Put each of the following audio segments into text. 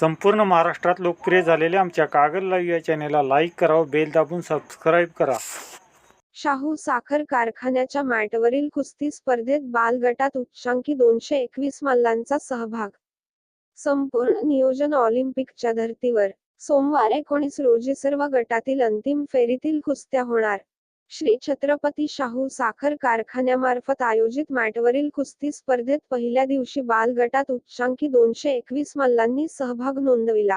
संपूर्ण महाराष्ट्रात लोकप्रिय झालेल्या आमच्या कागद लाईव्ह या चॅनेलला लाईक करा बेल दाबून सबस्क्राईब करा. शाहू साखर कारखान्याच्या मॅटवरील कुस्ती स्पर्धेत बाल गटात उच्चांकी दोनशे एकवीस मल्लांचा सहभाग. संपूर्ण नियोजन ऑलिम्पिकच्या धर्तीवर. सोमवार एकोणीस रोजी सर्व गटातील अंतिम फेरीतील कुस्त्या होणार. श्री छत्रपती शाहू साखर कारखान्यामार्फत आयोजित मॅटवरील कुस्ती स्पर्धेत पहिल्या दिवशी बाल गटात उच्चांकी दोनशे एकवीस मल्लांनी सहभाग नोंदविला.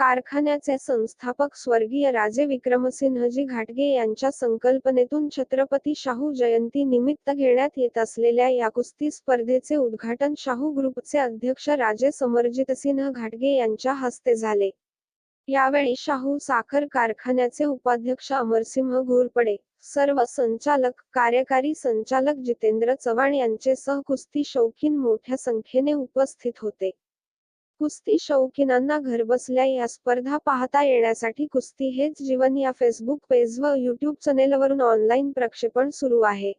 कारखान्याचे संस्थापक स्वर्गीय राजे विक्रमसिंहजी घाटगे यांच्या संकल्पनेतून छत्रपती शाहू जयंती निमित्त घेण्यात येत असलेल्या या कुस्ती स्पर्धेचे उद्घाटन शाहू ग्रुपचे अध्यक्ष राजे समरजितसिंह घाटगे यांच्या हस्ते झाले. यावेळी शाहू साखर कारखान्याचे उपाध्यक्ष अमरसिंह घोरपडे सर्व संचालक कार्यकारी संचालक जितेंद्र चव्हाण यांचे सह कुस्ती शौकीन मोठ्या संख्येने उपस्थित होते. कुस्ती शौकीनांना घरबसल्या या स्पर्धा पाहता येण्यासाठी कुस्ती हेच जीवन या फेसबुक पेज व युट्यूब चॅनेलवरून ऑनलाईन प्रक्षेपण सुरू आहे.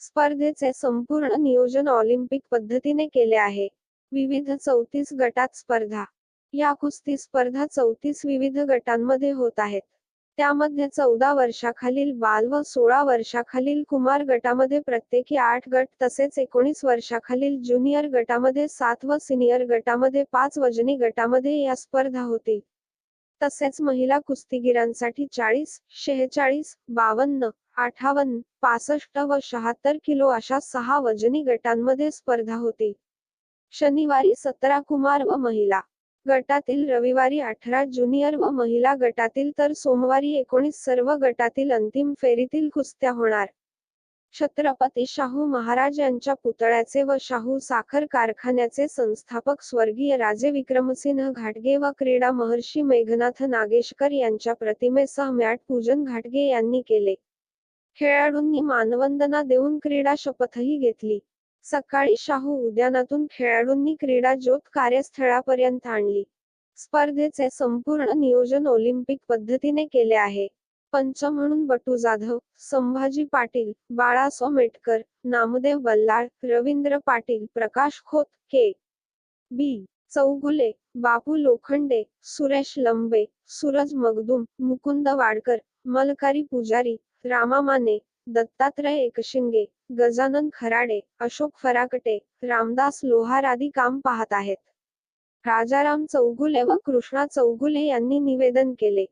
स्पर्धेचे संपूर्ण नियोजन ऑलिम्पिक पद्धतीने केले आहे. विविध चौतीस गटात स्पर्धा या कुस्ती स्पर्धा चौतीस विविध गटांमध्ये होत आहेत. त्यामध्ये चौदा वर्षाखालील बाल व सोळा वर्षाखालील कुमार गटामध्ये प्रत्येकी आठ गट तसेच एकोणीस वर्षाखालील ज्युनियर गटामध्ये सात व सिनियर गटामध्ये पाच वजनी गटामध्ये या स्पर्धा होती. तसेच महिला कुस्तीगिरांसाठी चाळीस शेहेचाळीस बावन्न अठावन्न पासष्ट व शहात्तर किलो अशा सहा वजनी गटांमध्ये स्पर्धा होती. शनिवारी सतरा कुमार व महिला गटातील रविवारी अठरा ज्युनियर व महिला गटातील तर सोमवारी एकोणीस सर्व गटातील अंतिम फेरीतील कुस्त्या होणार. छत्रपती शाहू महाराज यांच्या पुतळ्याचे व शाहू साखर कारखान्याचे संस्थापक स्वर्गीय राजे विक्रमसिंह घाटगे व क्रीडा महर्षी मेघनाथ नागेशकर यांच्या प्रतिमेसह मॅट पूजन घाटगे यांनी केले. खेळाडूंनी मानवंदना देऊन क्रीडा शपथही घेतली. सकाळी शाहू उद्यानातून खेळाडूंनी क्रीडा ज्योत कार्यस्थळापर्यंत आणली. स्पर्धेचे संपूर्ण नियोजन ऑलिम्पिक पद्धतीने केले आहे. पंच म्हणून बटू जाधव संभाजी पाटील बाळा सोमेटकर नामदेव बल्लाळ रवींद्र पाटील प्रकाश खोत के. बी. चौगुले बापू लोखंडे सुरेश लंबे सूरज मगदुम मुकुंद वाडकर मलकारी पुजारी रामा माने दत्तात्रय एकशिंगे गजानन खराडे अशोक फराकटे रामदास लोहार आदी काम पाहत आहेत. राजाराम चौगुले व कृष्णा चौगुले यांनी निवेदन केले.